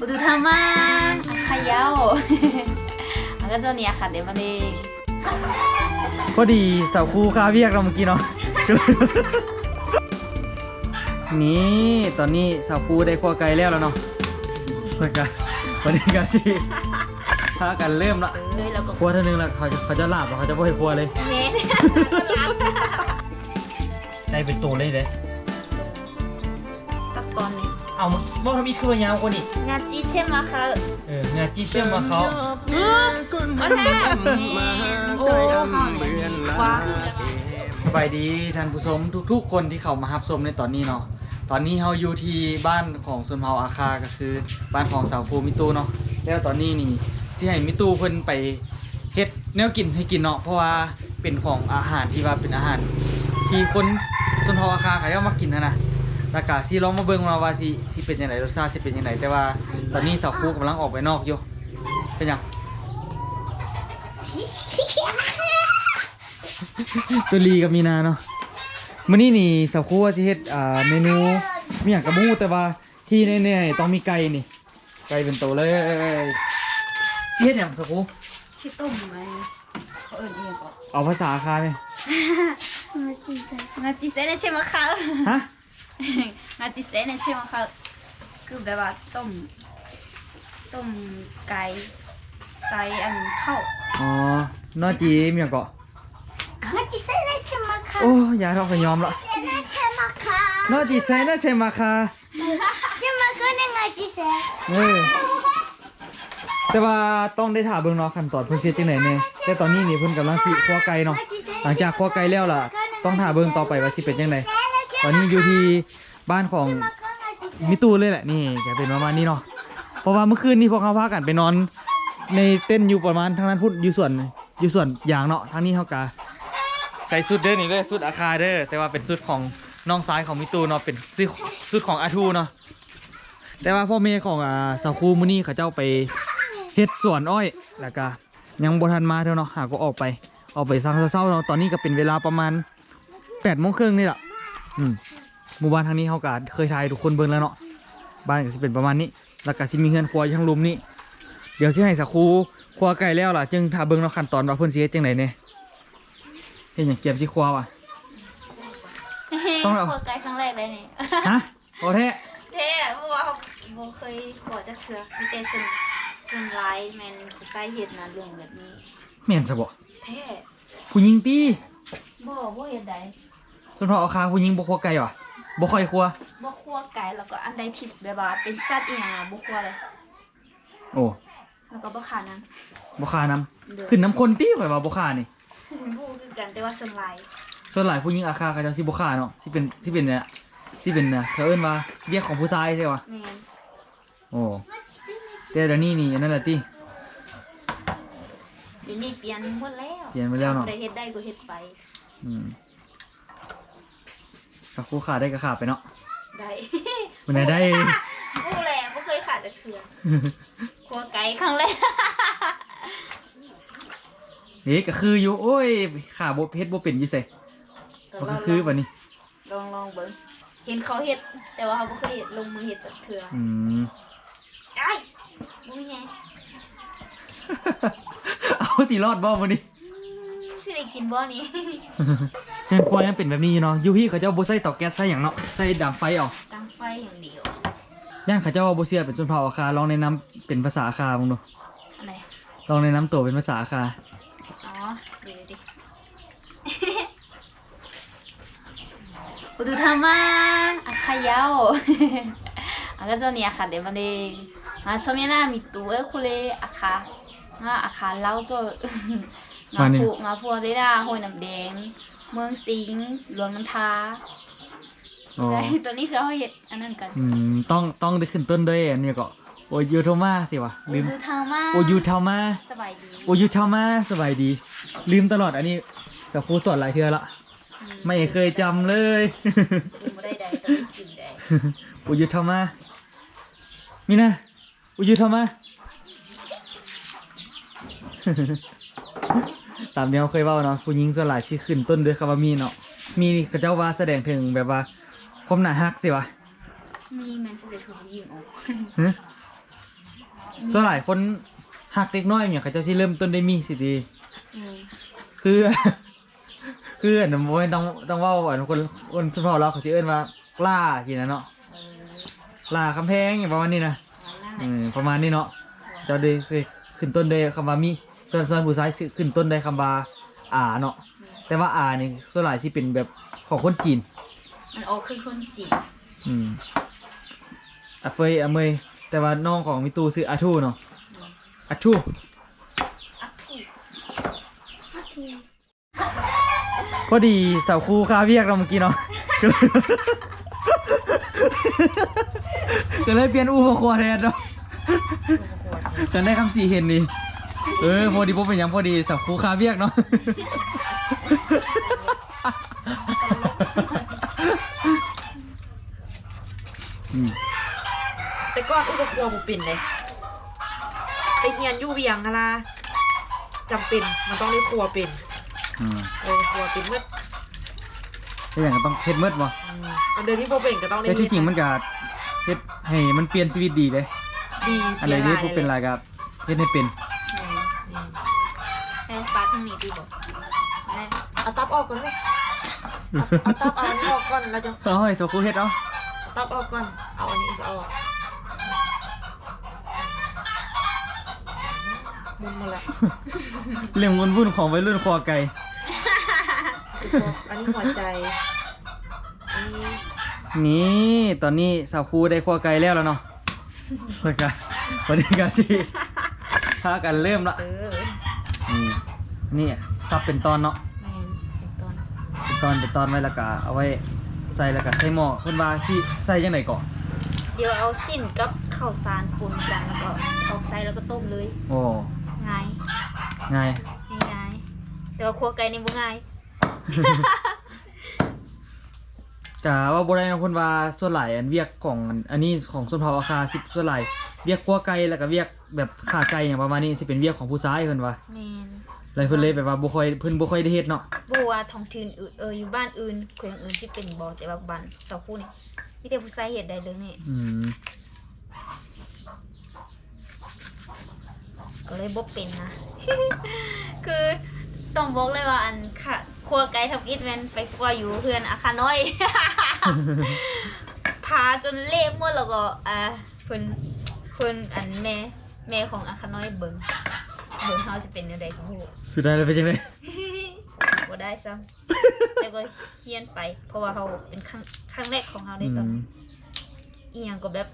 おとたまーんはやおあがぞにやはでまねพอดีสาวครูคาเรียกเราเมื่อกี้เนาะ นี่ตอนนี้สาวครูได้ขั้วไกลแล้วแล้วเนาะแล้วก็วันดีกันสิถ้ากันเริ่มละควัวเท่านึงละเขาเขาจะหลับเขาจะพ่ให้ขั้วเลยได้เป็นตัวเลยเด้ เอาบอกทำอีกคือยาวกว่านี่งาจีเช่มาค่ะเอองาจีเชื่อมาเขาอันแรอะสบายดีท่านผู้ชมทุกๆ คนที่เข้ามาฮับชมในตอนนี้เนาะตอนนี้เฮาอยู่ที่บ้านของสุนเฮาอาคาก็คือ บ้านของสาวโฟมิตูเนาะแล้วตอนนี้นี่สิให้มิตูเพิ่นไปเฮ็ดแนวกินให้กินเนาะเพราะว่าเป็นของอาหารที่ว่าเป็นอาหาร ที่คนสุนเฮาอาคาเขาเอามากินนะนะ แล้วก็สิลองมาเบิ่งมาว่าสิสิเป็นยังไงรสชาติสิเป็นยังไงแต่ว่าตอนนี้สาวคู่กำลังออกไปนอกอยู่เป็นยัง ตุลีกับมีนาเนาะมื้อนี้นี่สาวคู่สิเฮ็ดเมนูมีอยางกระมูแต่ว่าที่แน่ๆต้องมีไก่นี่ ไก่เป็นตัวเลยสิเฮ็ดอย่างสาวคู่ชื่อต้มไหมเเอิเองก่อนเอาภาษาคาไหม มาจีเซ่มาจีเซ่ได้ใช่ไหมคะ ฮะ งาจีเซนใช่ไหมคะคือแบบว่าต้มต้มไก่ใส่อันข้าวอ๋อนอจีมีอย่างเกาะมาจิเซนใช่ไหมคะโอ้ยายเราก็ยอมละเซนใช่ไหมคะนอจีเซนใช่ไหมคะใช่ไหมคะเนี่ยไงจีเซนเออแต่ว่าต้องได้ถามเบื้องเนอะขั้นตอนเพิ่นเสียจังไหนเนี่ยแต่ตอนนี้นี่เพิ่นกำลังสิคั่วไก่เนาะหลังจากคั่วไก่แล้วล่ะ ต้องถามเบื้องต่อไปว่าสิเป็นยังไง ตอนนี้อยู่ที่บ้านของมิตูเลยแหละนี่แกเป็นประมาณนี้เนาะเพราะว่าเมื่อคืนนี้พวกเขาพากันไปนอน ในเต้นอยู่ประมาณทางนั้นพูดอยู่ส่วนอยู่ส่วนยางเนาะทางนี้เขากะใส่สุดเด้อนี่เด้อสุดอาคาเด้อแต่ว่าเป็นสุดของน้องซ้ายของมิตูเนาะเป็นสุดของอาทูเนาะแต่ว่าพ่อแม่ของอ่าสาวคูมื้อนี้เขาเจ้าไปเฮ็ดสวนอ้อยแล้วก็ยังบทันมาเท่าเนาะหากก็ออกไปออกไปสังเศร้าเนาะตอนนี้ก็เป็นเวลาประมาณ8โมงครึ่งนี่แหละ อืมหมู่บ้านทางนี้เขาก็เคยทายทุกคนเบิ่งแล้วเนาะบ้านก็สิเป็นประมาณนี้ แล้วก็สิมีเฮือนครัวอยู่ทางลุมนี้เดี๋ยวสิให้สักครูครัวไก่แล้วล่ะจึงถ้าเบิ่งเนาะขั้นตอนว่าเพิ่นสิเฮ็ดจังไดเนี่ยเฮ็ดหยังเก็บสิครัวว่ะ ต้องเอาพอไกลครั้งแรกเลยนี่ฮะโอเทเท่เพราะว่าเขาโมเคยขอจะเถื่อมีแต่ส่วนส่วนร้ายแมนใกล้เห็ดนะเรื่องแบบนี้แม่นซะบ่แท้ผู้หญิงตีบ่บ่เห็ดใด ส่วนพอเอาคาผู้หญิงบ่ครัวไก่ว่ะบ่ค่อยครัวบ่คั่วไก่แล้วก็อันใดที่แบบว่าเป็นสัตว์อีหยังอะบ่คั่วเลย โอ้แล้วก็บ่ขานั้นบ่คาน้ำขึ้นน้ำคนตีข่อยว่าบ่คานี่บ่คือกันแต่ว่าส่วนร้ายส่วนหลายผู้หญิงอาคาเขาเจะสิบ่คาเนาะสิเป็นสิเป็นเนี่ยสิเป็นเนี่ยเขาเอิ้นว่าเรียกของผู้ชายใช่ป่ะแม่นโอ้แต่เดี๋ยวนี้นี่อันนั่นแหละติ เดี๋ยวนี้เปลี่ยนหมดแล้วเปลี่ยนไปแล้วเนาะ ใครเฮ็ดได้ก็เฮ็ดไปอืม กับคู่ขาได้ก็ขาดไปเนาะได้วันไหนได้บ่แหละบ่เคยขาดจักเทื่อคั่วไก่ครั้งแรกเฮ้ก็คืออยู่โอ้ยขาบเพชรบ่เป็นอยู่ใส่บ่คือคือปะนี่ลองลองเบิ่งเห็นเขาเฮ็ด แต่ว่าเขาบ่เคยเฮ็ดลงมือเฮ็ดจักเทื่ออืม ไอ้บ่มีไงเอาสิรอดบ่มื้อนี้สิได้ กินบ่อนี้เช่นครัวยังเป็นแบบนี้อยู่เนาะยูพี่เขาเจ้าบ่ใส่เตาแก๊สใส่อย่างเนาะใส่ดังไฟออกตั้งไฟอย่างเดียว ย่างเขาจเจ้าบ่เสียเป็นชนเผ่าอาคาลองในน้ำเป็นภาษาอาคามึงดูอะไร ลองในน้ำตัวเป็นภาษาอาคา อ๋อเดี๋ยวดิอุตุธรรมะอาคายาวอาก็จะเนี่ยคาะเดมันเองมาชมยานามีตัวเอ้คุเลอาคาอาอาคาเล่าจะ ผูงาพัวได้ด่าห้วยน้ำแดง เมืองสิงห์หลวงน้ำทาอ๋อได้ตัวนี้คือเขาเห็ดอันนั้นกันอืม ต้องต้องได้ขึ้นต้นด้วยอันนี้ก็โอยูโทมาสิวะลืมดูทางมาโอยูทามาสบายดีโอยูทามาสบายดี ลืมตลอดอันนี้สักครูสอนหลายเทื่อละ ไม่เคยจำเลย ดูไม่ได้ใดแตัวาจิ๋วได้อุยุธรรมะมีนะอุยุธรรมะ ตามที่เราเคยเว่าเนาะผู้หญิงส่วนหลายที่ขึ้นต้นด้วยคำว่ามีเนาะมีนี่เขาเจ้าว่าแสดงถึงแบบว่าความหนาฮักสิวะมีแมนสเตอร์ถูกยิงออกฮะส่วนหลายคนหักเด็กน้อยเนี่ยเขาจะสิเริ่มต้นได้มีสิดีอืมคือ คืออันนั้นบ่แม่นต้องต้องเว้าอันคนคนสุภาพเราเขาสิเอิ้นว่าล่าสินะเนาะเออล่าคำแพงอย่างประมาณนี้นะเอาล่ะอืมประมาณนี้เนาะเจ้าได้สิขึ้นต้นได้คำว่ามี ส่วนส่วนผู้ชายสิขึ้นต้นได้คำว่าอาเนาะแต่ว่าอานี่ส่วนหลายสิเป็นแบบของคนจีน มันออกคือคนจีนอืมอาเฟยอาเมยแต่ว่าน้องของมิตูซื้ออาทูเนาะอาทูอักถูกพอดีเสาวครูคาเวียกเราเมื่อกี้เนาะก็เลยก็เลยเปลี่ยนอูมาครัวแทนเนาะกันได้คำสี่เห็นนี่ เออพอดีพบเป็นหยังพอดีเสาวครูคาเวียกเนาะอืมแต่ก่อนอุปครัวบุปิ่นเลยไปเฮียนอยู่เวียงอะล่ะจำเป็นมันต้องได้ครัวเป็นอืมเออครัวเป็นเมื่อแต่อย่างก็ต้องเฮ็ดเมิดบ่อืมอันเดียวที่โบเป็นก็ต้องได้แต่ที่จริงมันก็เฮ็ดให้มันเปลี่ยนชีวิตดีเลยดีอันไหนที่บ่เป็นไรก็เฮ็ดให้เป็นนี่แม่ปลาทางนี้ดีบอกแม่เอาตับออกก่อนเลยเอาตับเอาอันนี้ออกก่อนเราจะเอาให้เสาวครูเฮ็ดเอาเอาตับออกก่อน เอาอันนี้เอาออกมุนหมดละเรื่องวุ่นๆของวัยรุ่นคอไก่อันนี้หัวใจ อันนี้นี่ตอนนี้สาวครูได้ครัวไก่แล้วแล้วเนาะวันกันวันนี้ก็สิพากันเริ่มละเออนี่ นี่ซับเป็นตอนเนาะแม่เป็นต้นเป็นตอนเป็นตอนไว้แล้วก็เอาไว้ใส่แล้วก็ใส่หม้อเพิ่นว่าสิใส่จังไดก่อนเดี๋ยวเอาสิ้นกับข้าวสารปนกันแล้วก็ออกใส่แล้วก็ต้มเลยโอ้ง่ายง่ายง่ายๆแต่ว่าครัวไก่นี่บ่ง่ายจะว่าบ่ได้นะเพิ่นว่าส่วนหลายอันเวียกของอันอันนี้ของส่วนเผาอาคาสิส่วนหลายเวียกครัวไก่แล้วก็เวียกแบบขาไก่อย่างประมาณนี้สิเป็นเวียกของผู้ชายเพิ่นว่าแม่น เลยเพิ่นเลยแบบว่าบ่ค่อยเพิ่นบ่ค่อยได้เฮ็ดเนาะบ่ว่าท้องถิ่นอื่นเอออยู่บ้านอื่นแขวงอื่นที่เป็นบ่แต่ว่าบ้านเสาคู่นี่มีแต่ผู้ชายเฮ็ดได้เลยนี่อืมก็เลยบ่เป็นนะ คือต้องบอกเลยว่าอันค่ะครัวไก่ทำอิฐแม่นไปครัวอยู่เพื่อนอาคาน้อยพาจนเละหมดแล้วก็อ่าเพิ่นเพิ่นอันแม่แม่ของอาคาน้อยเบิ่ง เบิ่งเฮาสิเป็นจังไดของฮู้สุดท้ายแล้วเป็นจังได๋บ่ได้ซ้ำแต่ก็เฮียนไป เพราะว่าเขาเป็นครั้งครั้งแรกของเราในตอนนั้นอีหยังก็แบบ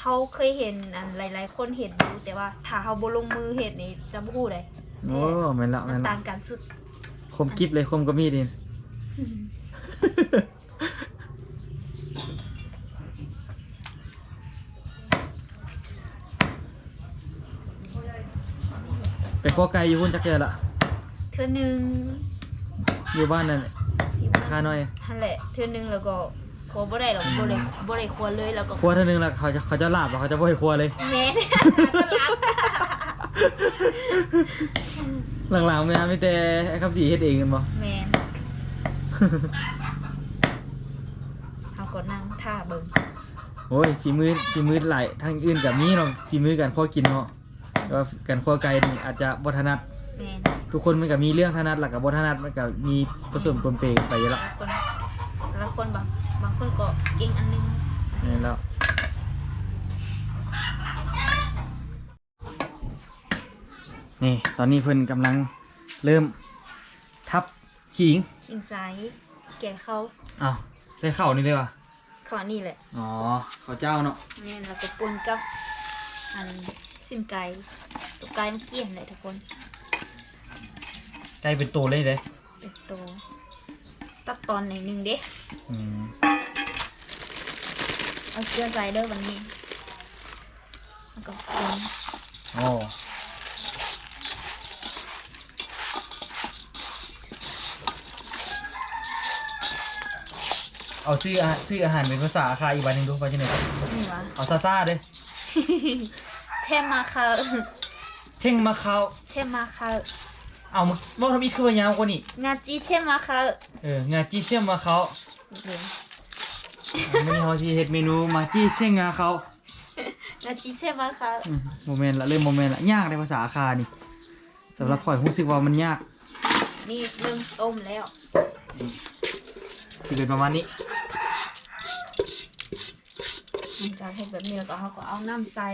เขาเคยเห็นอันหลาย ๆ คนเห็นอยู่แต่ว่าถ้าเขาบ่ลงมือเห็นนี่จะบ่ฮู้ได้โอ้แม่นละมัแม่นนละต่างกันสุดคมกิบเลยคมก็มีดนี่ ไปขอไก่อยู่พุ่นจักเจอละเทื่อหนึงอยู่บ้านนั่นอยู่บ้านค่าน้อยนั่นแหละเทื่อหนึงแล้วก็ครัวบ่ได้หรอกบ่ได้บ่ได้ครัวเลยแล้วก็ครัวเท่านึงแล้วเขาจะเขาจะลาบแล้วเขาจะบ่ให้ครัวเลยแม่นก็รับหลังๆแม่มีแต่ไอ้คำสีเฮ็ดเองกันบ่แม่นเขาก็นั่งท่าเบิ่งโอ้ยฝีมือฝีมือหลายทางอื่นกับมีเนาะฝีมือการคั่วกินเนาะ แต่ว่าการคั่วไก่นี่อาจจะบ่ถนัด แม่นทุกคนมันก็มีเรื่องถนัดหลักกับบ่ถนัดมันก็มีผสมปนเปไปอยู่แล้วแต่ละคนแต่ละคนบางบางคนก็เก่งอันหนึงนี่แล้วนี่ตอนนี้เพิ่นกำลังเริ่มทับขิงอินไซด์แก่เขาอ้าวใส่ข้าวนี่เลยว่ะขอนี่แหละอ๋อข้าวเจ้าเนาะแม่นแล้วก็ปนกับอัน สิ้นไก่ตัวไก่มันเกลี่ยนเลยทุกคน ไก่เป็นตัวเลยเด้เป็นตัวตัดตอนหนึ่งหนึ่งเด้อืมเอาเกลือใส่เด้อวันนี้แล้วก็ปนอ๋อเอาซื้ออาซื้ออาหารเป็นภาษาอาคาอีกวันหนึงดูไปจังได๋นี่วะเอาซาซ่าเด้เช่มาคาเช่งมาเข้าเช่มาคาเอามาบอกทำอีกคือว่ายาวกว่านี้งาจีเช่มาคาเอองาจีเชี่ยมมาเขาเดี๋ยวไม่ได้เขาที่เฮ็ดเมนูมาจีเชี่ยงงาเขานาจิใช่ไหมคะอืมโมเมนต์ละเริ่มโมเมนต์ละยากในภาษาอาคานี่สำหรับข่อยรู้สึกว่ามันยาก นี่เริ่มต้มแล้วสิเป็นประมาณนี้หลังจากเห็ดแบบนี้แล้วก็เขาก็เอาน้ำใส่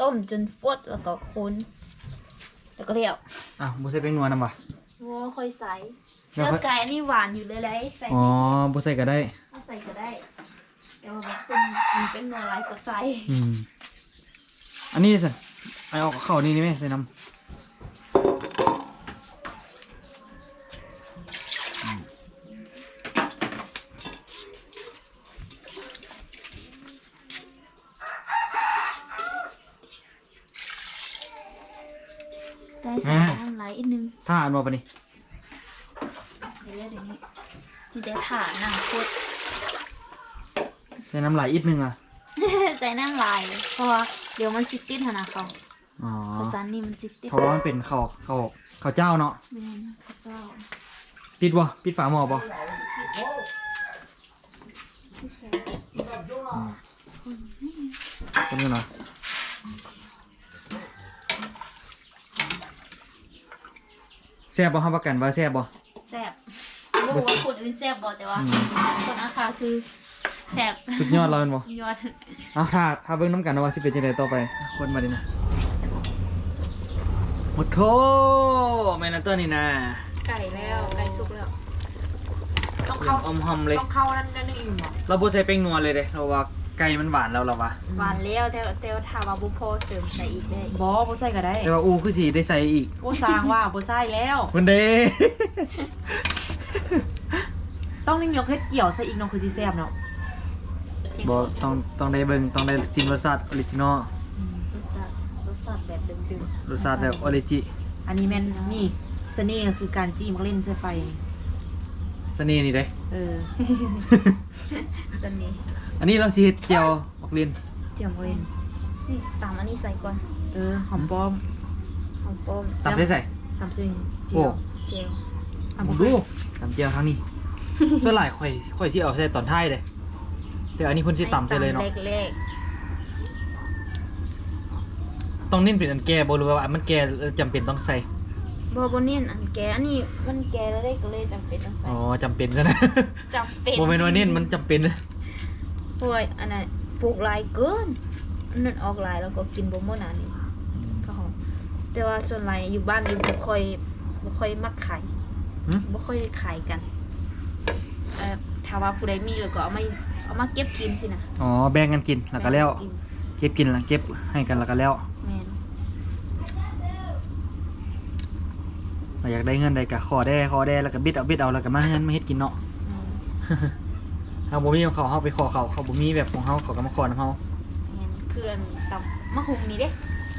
ต้มจนฟดแล้วก็คน แล้วก็เรียวอะบุใส่เป็นนัวนำบ่งัวค่อยใส่แล้เนื้วอค่อยไก่อันนี้หวานอยู่เลยเลยใส่อ๋อบุใส่ก็ได้ถ้าใส่ก็ได้แต่ว่าบางคนมันเป็นนัวลายก็ใส่อืมอันนี้สิไอเอาเข้านี่นี่ไหมใส่น้ำอืม ได้ใส่น้ำลายอีกนึงถ้าอ่านว่าปะนี่เดี๋ยวเดี๋ยวนี้จีได้ถ่าน้ำฟดใส่น้ำลายอีกนึงอะใส่น้ำลายเพราะว่าเดี๋ยวมันสิติดหนนะเขาอ๋อภาษานี่มันสิติดเพราะว่ามันเป็นข้าวข้าวข้าวเจ้าเนาะแม่นข้าวเจ้าปิดบ่ปิดฝาหม้อบ่ผู้ชายคนนี้เนาะ ซ่บบ่ครับประกันว่าแซ่บบ่ แซ่บบอกว่าคนอื่นแซ่บบอกแต่ว่าอืม คนอาคาคือแซ่บสุดยอดเราเป็นบ่สุดยอดเอาถ้าถ้าเบิ่งน้ำกันว่าสิเป็นจังไดต่อไป คนมาดินะโอ้โถแม่นแล้วตัวนี้นะไก่แล้วไก่สุกแล้ว ต้องเหลือเข้างอมหอมเลย ต้องเข้านั่นนั่นนี่อยู่เหรอเราบ่ใส่แป้งนัวเลยเด้เราว่า ไก่มันหวานแล้วเราว่าหวานแล้วแต่แต่ว่าถ้าว่าบุพอเติมใส่อีกได้บอบ่ใส่ก็ได้แต่ว่าอูคือสิได้ใส่อีกโอ้สร้างว่าบ่ใส่แล้วมันเด้ ต้องนิ่งยกเฮ็ดเกี่ยวใส่อีกเน้องคือสิแซ่บเนาะบ่ต้องต้องได้เบิ่งต้องได้ซิมรสชาติออริจินอลรสชาติรสชาติแบบเดิมรสชาติแบบออริจิ อันนี้แม่นนี่เสน่ห์คือการจี้มักเล่นใส่ไฟ เสน่ห์นี่เด้ เออๆจะนี่อันนี้เราสิเฮ็ดเจียวบักลินเจียมเล่นนี่ตามอันนี้ใส่ก่อนเออหอมป้อมหอมป้อมตำได้ใส่ตำซึ่งเจีโอ้ ยวเจียวตำบ่ดูดูตำเจียวครั้งนี้ ส่วนหลายข่อยข่อยสิเอาใส่ตอนท้ายเลยแต่อันนี้เพิ่นสิตำใส่เลยเนาะ เล็กต้องเน้นเป็นอันแก่บ่หรือว่าอันมันแก่แล้วจำเป็นต้องใส่ๆ บอบนี่อันแกอันนี้มันแกแล้วได้ก็เลยจำเป็นต้องใส่อ๋อจำเป็นซะนะจำเป็นบ่แม่นว่าเน้นมันจำเป็นนะป่วยอันนั้นปลูกหลายเกินอันนั้นออกหลายแล้วก็กินบ่หมดอันนี้ก็หอมแต่ว่าส่วนหลายอยู่บ้านนี่บ่ค่อยบ่ค่อยมักขายหึบ่ค่อยได้ขายกันเอ่อถ้าว่าผู้ใดมีแล้วก็เอามาเอามาเก็บกินสินะอ๋อแบ่งกันกินแล้วก็แล้วกินเก็บกินแล้วเก็บให้กันแล้วก็แล้วแม่น ถ้า อยากได้เงินใดก็ขอได้ขอได้แล้วก็บิดเอาบิดเอาแล้วก็มาเงินมาเฮ็ดกินเนาะแม่นเฮาบ่มีของเขาเฮาไปขอเขาเขาบ่มีแบบของเฮาเขาก็มาขอนำเฮาแม่นเพื่อนตำมะฮุงนี่เด้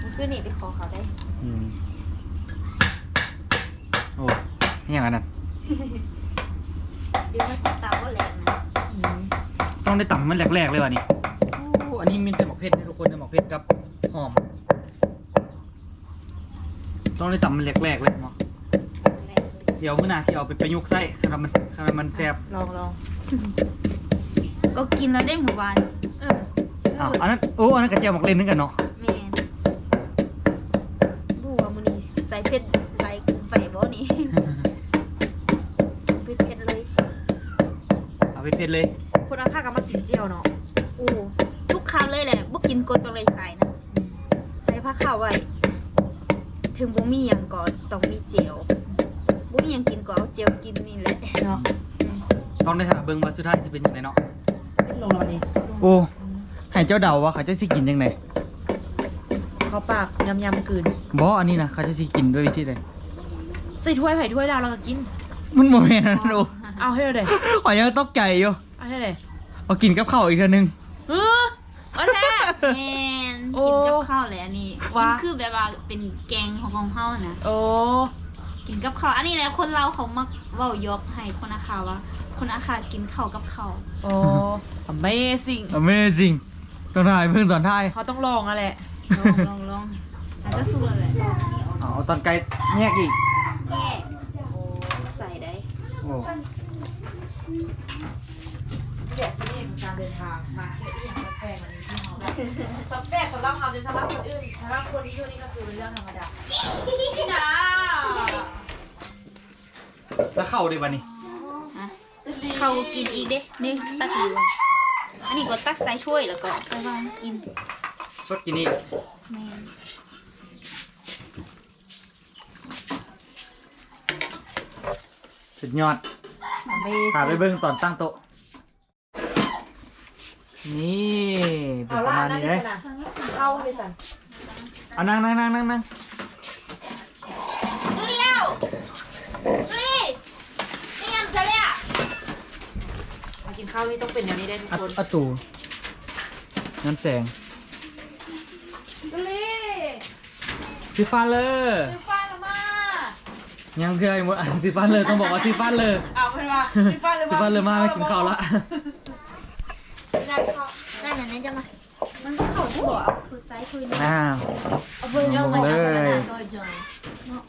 มันคือนี่ไปขอเขาได้อืมโอ้ไม่อย่างนั้นนะเดี๋ยวมันสิตำบ่แหลกนะอืมต้องได้ต่ำมันแรกๆเลยว่ะนี่โอ้อันนี้มีแต่หมกเพชรนะทุกคนนะหมกเพชรกับหอม ต้องได้ต่ำมันแรกๆเลยเนาะแหลก เลยเดี๋ยวมื้อหน้าสิเอาไปประยุกต์ใส่ขนาดมันขนาดมันแซ่บลองลองก็กินแล้วได้หมู่บ้านเอออ้าวอันนั้นโอ้อันนั้นกระเจียวหมกเล่นนึงกันเนาะแม่นดูว่ามื้อนี้ใส่เผ็ดหลายเกินไปบ่นี่เผ็ดเผ็ดๆเลยเอาไปเพชรเลยคนอาค่ากับมากินเจียวเนาะโอ้ทุกครั้งเลยแหละบ่กินกดต้องเลยใส่นะใส่ผ้าขาวไว้ถึงบ่มีหยังก็ต้องมีเจลบ่ มีหยังกินก็เอาเจลกินนี่แหละเนาะต้องได้ถามเบิ่งว่าสุดท้ายสิเป็นยังไงเนาะลงแล้วนี่โอ้ให้เจ้าเดาว่าเขาจะสิกินยังไงเขาปากยำยำๆกลืนบ่อันนี้นะเขาจะสิกินด้วยวิธีใดใส่ถ้วยไผ่ถ้วยดาวเราก็กิน มันบ่แม่นอันนั้นโอ้เอาให้เลยข่อยยังตกใจอยู่เอาให้เลยเอากินกับข้าวอีกเทื่อนึงเออเอาแท้ แม่นกินกับข้าวเลยอันนี้ว้า มันคือแบบว่าเป็นแกงของของเฮานะ โอ้ กินกับข้าวอันนี้แหละคนเราเขามักเว้ายกให้คนอาคาว่า คนอาคากินข้าวกับข้าวโอ้ Amazing Amazing ตอนท้ายเพิ่งตอนท้ายเขาต้องลองอะแหละ ลองลองลองอาจจะสู้แล้วแหละนี่ออกเอาตอนไกลแยกอีก แยกโอ้ใส่ได้โอ้นี่แหละเสน่ห์ของการเดินทางมาเจออีกอย่างแปลกๆแบบนี้ที่เรา ได้แปลกสำหรับเราจะสำหรับคนอื่นสำหรับคนที่อยู่นี่ก็คือเป็นเรื่องธรรมดาพี่นาแล้วเข้าได้ปะนี่เขากินอีกเด้นี่ตักอยู่อันนี้ก็ตักใส่ถ้วยแล้วก็ไปวางกินสดกินอีกแม่นสุดยอดพาไปเบิ่งตอนตั้งโต๊ะ นี่เป็นเอาประล่ะมาณนั่งนี้ดิเลยสันนะเข้าดิสันเอานั่งนั่งนั่งนั่งนั่งเร็วนี่นี่ยังจะเลยอะมากินข้าวนี่ต้องเป็นอย่างนี้ได้ทุกอัดคนอัดตูงั้นแสงดูเลยซิฟานเลอร์ซื้อฟ้าละมายังเคยหมดอะซิฟานเลอร์ต้องบอกว่าซิฟานเลอร์ เอาเป็นว่าซื้อฟ้าเลยซิฟานเลอร์มาไม่กินข้าวละ ได้ข้าว นั่นน่ะนั่นจะมา มันก็เขาที่ บอกเอาคือไซส์คือนี่อ้าวเอาเบอร์เยอะลมางเลจากสนามยโดยจอยเนาะ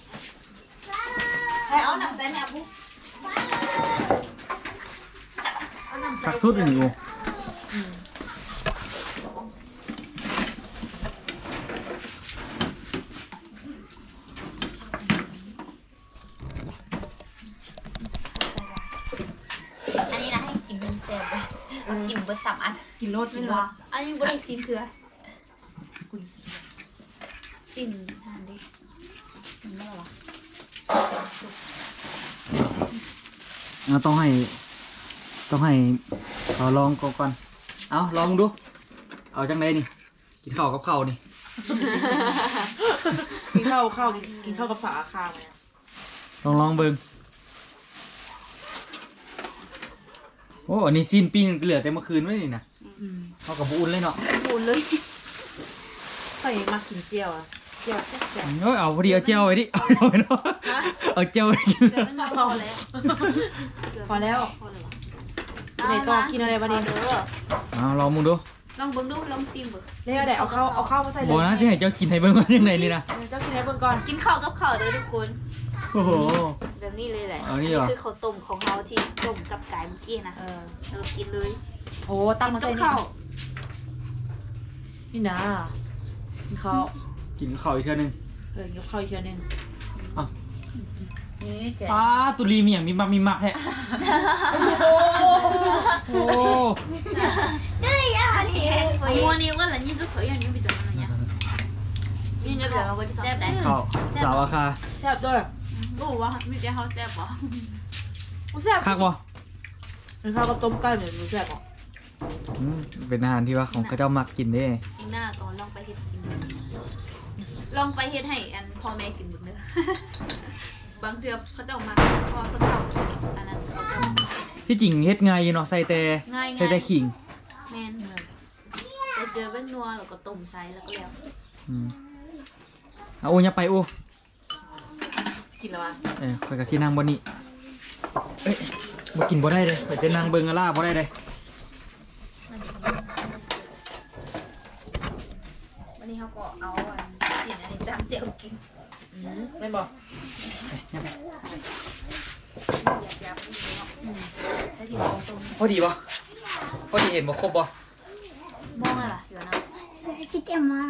ให้เอาหนังไซส์แม่ปุ๊บเอาหนังไซสักส์สุดอยู่อันนี้นะให้กินเป็นแซ่บเลยเอากินเบอร์สามอันกินรสกิไม่นรู้รสอันนี้บ่ได้ซิมเถื่อ คุณเสียซิมอันนี้มันไม่หรอวะเอาต้องให้ ต้องให้เขาลองก่อนก่อนเอาลองดู เอาจังไดนี่กินข้าวกับข้าวนี่กินข้าวข้าวกินข้าวกับสาอาคาไหมอะลองลองเบิ่งโอ้อันนี้ซีนปิ้งเหลือแต่เมื่อคืนไว้นี่นะอืมเขากับบุอุ่นเลยเนาะบูนเลย ข่อยมากินเจียวอะเจียวแซ่บ เอ้ยเอาพอดีเอาเจียวไว้ดิเอาไปเนาะเอาเจียวไปกินเดี๋ยวมันพอแล้วๆพอแล้ว พอแล้วกินอะไรต่อกินอะไรบ้างเนี่ยเด้อเอาลองมึงดูลองเบิ่งดูลองซิมเบิ่งเดี๋ยวเดี๋ยวเอาข้าวเอาข้าวมาใส่เลยบอกนะที่ให้เจ้ากินให้เบิ่งก่อนยังไงนี่นะเจ้ากินอะไรเบิ่งก่อนกินข้าวกับข้าวเด้อทุกคน โอ้โห แบบนี้เลยแหละเอานี่เหรอ คือข้าวต้มของเราที่ต้มกับไก่เมื่อกี้นะเออเออกินเลยโอ้ตั้งมากัใส่บนี่ข้าวนี่นะ กินข้าว กินข้าวอีกเท่านึง เออยกข้าวอีกเทีนึง นี่แก อ้าตุลีมีอย่างมีมักมีมักแท้โอ้ มัวนี่ก็ละนี่ก็可以啊你比较怎么样你那个我就แซ่บได้ ข้าวสาวอาคา แซ่บด้วย บ่ว่ามีแต่เฮาแซ่บบ่ กูแซ่บ คักวะ กินข้าวกับต้มไก่เนี่ยหนูแซ่บอ่ะ อืมเป็นอาหารที่ว่าของเขาเจ้ามักกินเด้อีกหน้าก่อนลองไปเฮ็ดกินลองไปเฮ็ดให้อันพ่อแม่กินเบิ่งเด้อ บางเทื่อเขาเจ้ามาพอเขาเจ้าอันนั้นเขาเจ้าที่จริงเฮ็ดง่ายอยู่เนาะใส่แต่ง่ายๆใส่แต่ขิงแม่นเลยใส่เกลือเป็นนัวแล้วก็ต้มใส่แล้วก็แล้วอืมเอาอูอย่าไปอูกินแล้วอะเออข่อยกับซีนางบนนี้เอ้ยบ่กินบ่ได้เลยข่อยจะนางเบิ่งอะล่าบ่ได้เลย นี้เขาก็เอาอันสินอันนี้จเจียวกินไม่บอกยับาะดีปตรพอดีบ่พอดีเห็นบ่ครบบ่ๆมองอะไรล่ะอยู่นะคิดเต็มมา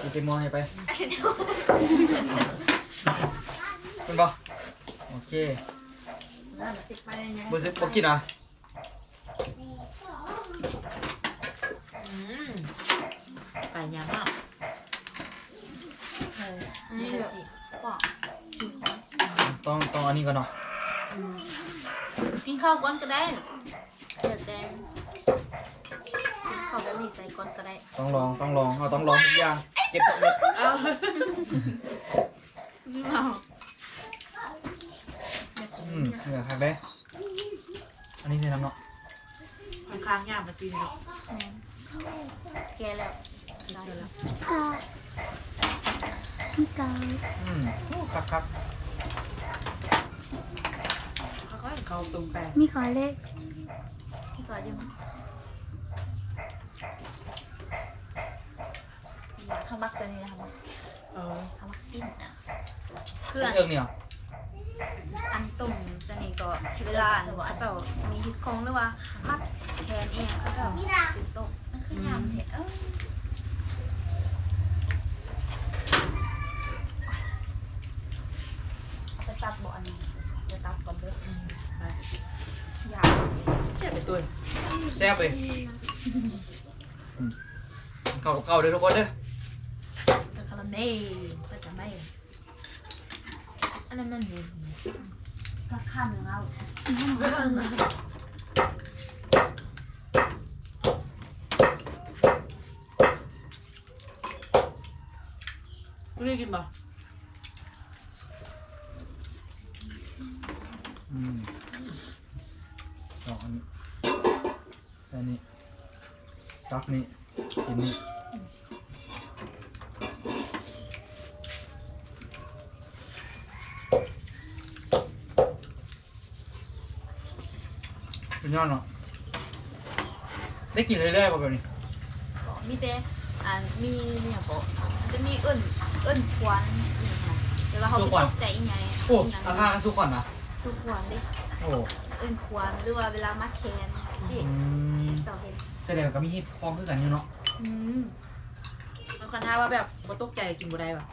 คิดเต็มมอให้ไปเป็นบ่โอเคบ่ซื้อบ่กินอะ ไก่ยำมากอันนี้เดี๋ยวบอกต้องต้องอันนี้ก่อนเนาะกินข้าวก่อนก็ได้เดี๋ยวแจงกินข้าวแบบนี้ใส่ก่อนก็ได้ต้องลองต้องลองเราต้องลองทุกอย่างเก็บเม็ดอ้าวนี่เอาอืมเหลือคักเด้อันนี้ใส่น้ำเนาะข้างๆย่างมาซีนเนาะแกแล้ว กาขี้กาอืมคากาตรงไปมีขอเลขขอยังทำมักตัวนี้นะคะเออทำมักกินอะเครื่องเรื่อเนี่ย อันตุ่มจะนี่ก็เวลาหรือว่าเจ้ามีฮิตคงหรือว่ามักแคนเองก็จะจุดตกนั่นคือยามเห็นเออ ตัดบ่อันนี้จะตัดก่อนเด้อไปอยากเสียไปตัวแซ่บเลยเข้ากับเข้าเด้อทุกคนเด้อแต่คาราเมลก็จะไม่อันนั้นมันเนี่ยราคาหนึ่งเอาคุณได้กินป่ะ อืมสองอันนี้ อันนี้ตักนี้กินนี่เป็นยอดเนาะได้กินเรื่อยๆป่ะแบบนี้ก็มีแต่อันมีเนี่ยบอกจะมีเอิ้นเอิ้นควันอีกค่ะเดี๋ยวเราเขาไปตกใจอีกไงโอ้ราคาสู้ก่อนนะ สุควันดิโอ้ เอิ้นควันหรือว่าเวลามาแคนที่ อืมเจ้าเห็น แสดงว่าก็มีฮิตคลองคือกันอยู่เนาะอืมมันคันท่าว่าแบบบ่ตกใจกินบ่ได้ป่ะ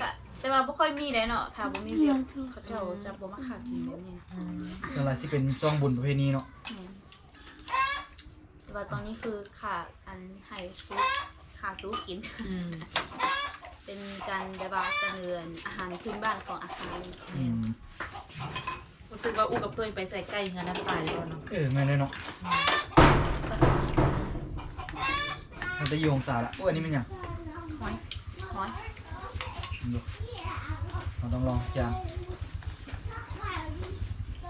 ก็แต่ว่าบ่ค่อยมีได้เนาะถ้าบ่มีเวียกเขาเจ้าจะบ่มาขากินแบบนี้นะส่วนอะไรที่เป็นช่วงบุญประเพณีเนาะแม่นแต่ว่าตอนนี้คือขาดอันให้ซุปขาดซุปกิน อืมเป็นการแบบว่าเสนออาหารพื้นบ้านของอาหารอืมรู้สึกว่าอู้กับตัวเองไปใส่ใกล้งานน้ำตายแล้วเนาะเออแม่นเลยเนาะ มันจะยู่องศาละโอ้อันนี้มันยังหอยหอยดูเราต้องลองจาง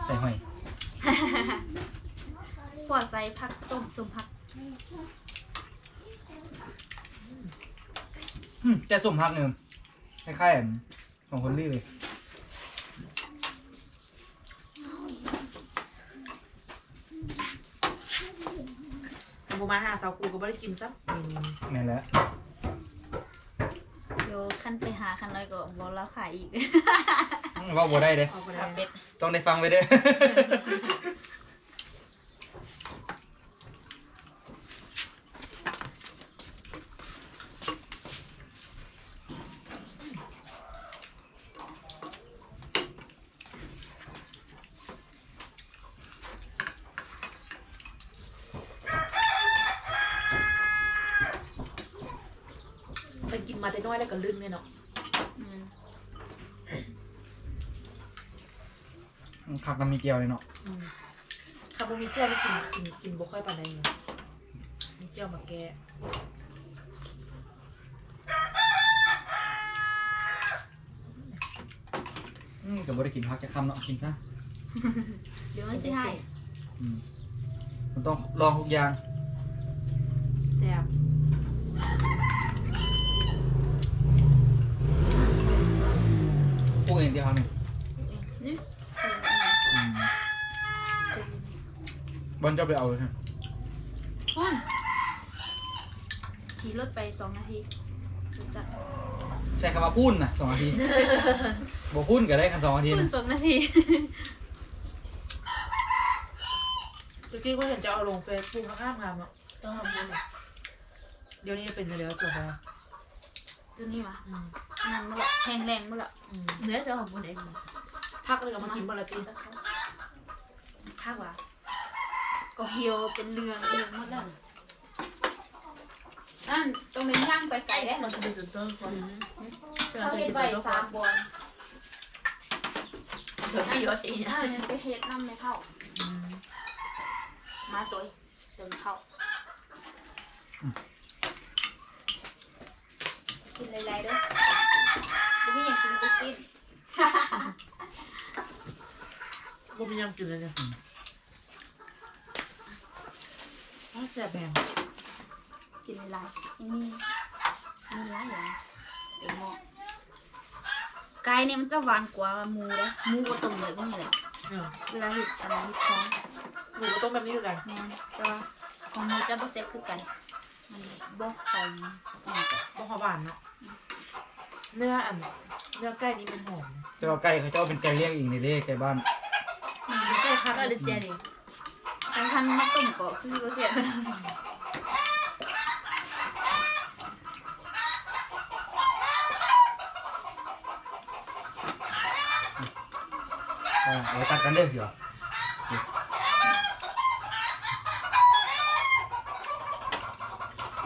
ใส่หอยพวกใส่ผักส้มส้มผักอืมจะสุ่มพักหนึ่งคล้ายๆของคนลี่เลย บ่มาหาสาวกูก็บ่ได้กินซะเมนูนี้แม่นแล้วเดี๋ยวขั้นไปหาขั้นน้อยก็บอกแล้วขายอีก อืมว่าบัได้เด้ เอาไปได้เป็ดต้องได้ฟังไปเด้อ ไปกินมาแต่น้อยแล้วก็ลืมเนี่ยเนาะอืมขับกันมีเกลียวเลยเนาะอืมคาร์โบมีเจียวไม่กินกินกินบ่ค่อยปานใดเนาะมีเจียวมาแก้อืมกับบได้กินพักจะคำเนาะกินซะเดี๋ยวมันสิให้อืมมันต้องลองทุกอย่าง แซ่บ พว กเองที่เขาเนี่ยนี่อืมบอลจะไปเอาเลยใช่ไหมพุ่นขี่รถไปสองนาทีรู้จักใส่คำว่าพุ่นนะสองนาทีบอกพุ่นก็ได้คันสองนาทีพุ่นนะสองนาทีตะกี้ก็เห็นจะเอาลงเฟซบุ๊กข้างๆงามเนาะต้องทำยังไงเดี๋ยวนี้จะเป็นยังไงแล้วส่วนไป ตัวนี้วะอืมนั่นมื่อละแพงแรงมื่อละอืมเนื้อจะของมันเองพักเลยก็มากินบะละตีถ้าวะก็เหี่ยวเป็นเรืองเองหมดแล้วนั่นตรงนี้ย่างไปไกลได้มันจะเป็นจุดเริ่มต้นเขาเห็ดใบสามบอลเดี๋ยวพี่ยอดอีอ่าเนี่ยไปเฮ็ดน้ำไม่เท่าอืมมาตัวเดินเข้า กินหลายๆเด้อเดี๋ยวพี่อยากกินกุ๊กซิ้นบ่มียังกินเลยเนี่ยอ้าวแซ่บแบงกินหลายๆนี่มีมีหลายอย่างเป็นหม้อไก่เนี่ยมันจะหวานกว่าหมูเลยหมูก็ต้มเลยพวกนี้แหละเนี่ยเวลาเห็ดอะไรเห็ดท้องหมูก็ต้มแบบนี้คือกันแม่นแต่ว่าของหมูจะบ่เซ็ตคือไก่ มันบ่หอมอย่างก็ต้องหอมหวานเนาะเนื้ออันเนื้อไก่นี่มันหอมแต่ว่าไก่เขาเจ้าเป็นไก่เลี้ยงอีกในเด้ไก่บ้านมันใกล้พักแล้วเดี๋ยวเจนี่ทั้งทันมาตุ่มก็คือบ่เสียอ่าเอาไปตัดกันเด้อสิวะ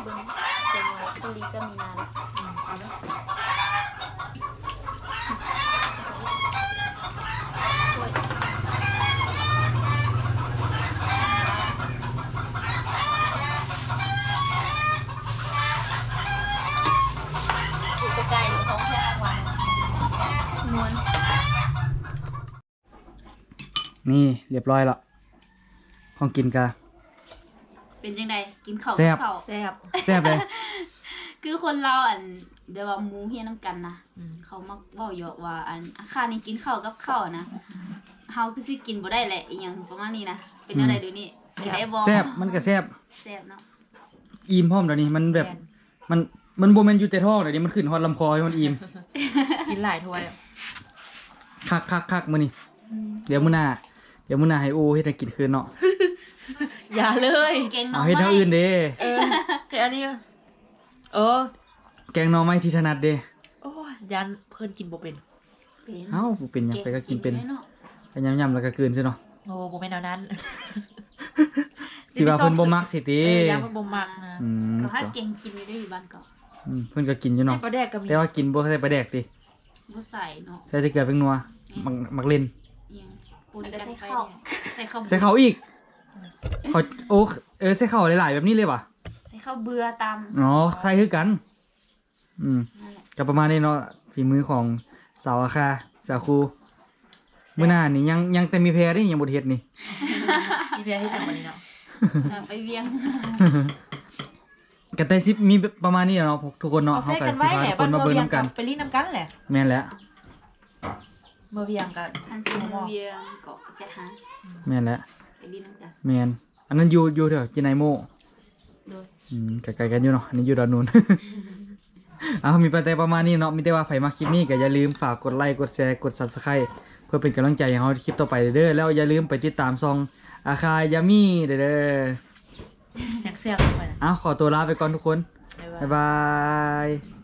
เบิ่งเป็นว่า ตุลีก็มีนานอืมเอาไหมถูกไก่หรือท้องแค่วัน นวลนี่เรียบร้อยและของกินกะ เป็นจังไดกินข้าวแซ่บข้าวแซ่บ แซ่บเลย คือคนเราอันเดี๋ยวว่าหมูเฮียน้ำกันนะอืม เขามักเว้าเยอะว่าอันอาคานี่กินข้าวกับข้าวนะเฮาคือสิกินบ่ได้แหละอีหยังประมาณนี้นะเป็นจังไดเดี๋ยวนี้กินได้บ่แซ่บมันก็แซ่บแซ่บเนาะอิ่มพร้อมเดี๋ยวนี้มันแบบม่นมันมันบ่แม่นอยู่แต่ท้องเดี๋ยวนี้มันขึ้นฮอดลำคอให้มันอิ่มกินหลายถ้วยคักคักคักมื้อนี้เดี๋ยวมื้อหน้าเดี๋ยวมื้อหน้าให้โอเฮ็ดให้กินคืนเนาะอย่าเลยเก่งเนาะเอาเฮ็ดทางอื่นเด้เออเฮ้ยอันนี้ เออ แกงหน่อไม้ที่ถนัดเด้โอ้ยยันเพิ่นกินบ่เป็นเป็นเอ้าบ่เป็นหยังไปก็กินเป็นได้เนาะก็ยำๆแล้วก็กลืนซิเนาะโอ้บ่เป็นแนวนั้นสิว่าเพิ่นบ่มักสิติเออยันเพิ่นบ่มักนะอืมก็ถ้าเก่งกินอยู่ได้อยู่บ้านก็อืมเพิ่นก็กินอยู่ในเนาะปลาแดกก็มีแต่ว่ากินบ่ใส่ปลาแดกติบ่ใส่เนาะใส่แต่เกลือเป็นนัวมักมักเล่นอีหยังปูนกันไปเนี่ยใส่ข้าวใส่เขาอีกเขาโอ้เออใส่เขาหลายๆแบบนี้เลยว่ะ ใส่ข้าวเบื่อตามอ๋อใส่คือกัน อืมนั่นแหละก็ประมาณนี้เนาะฝีมือของสาวอาคาสาวครูมื้อหน้านี่ยังยังแต่มีแพรได้ยังบ่ได้เฮ็ดนี่มีเพียให้ทำวันนี้เนาะเอาไปเวียงก็แต่สิมีประมาณนี้แหละเนาะทุกคนเนาะเอาเฮาใส่ก็กันสิไว้พาแหทุละกคนมาเมื่อเบิ่งเวียงนํกันไปรีดน้ำกันแหละแม่นแล้วเมื่อเวียงกันคันสิมือเวียงก็เสียหายแม่นแล้วจะดีน้ำกันแม่นอันนั้นอยู่อยู่แถวจินไนโมโดย อืมไกลๆกันอยู่เนาะอันนี้อยู่ดอนนูน เอามีประเด็นประมาณนี้เนาะมีแต่ว่าใครมาคลิปนี้ก็อย่าลืมฝากกดไลค์กดแชร์กด Subscribe เพื่อเป็นกำลังใจให้เราคลิปต่อไปเด้อแล้วอย่าลืมไปติดตามซองอาคายามีเด้ออยากแซ่บด้วยนะเอาขอตัวลาไปก่อนทุกคน บ๊ายบาย บ๊ายบาย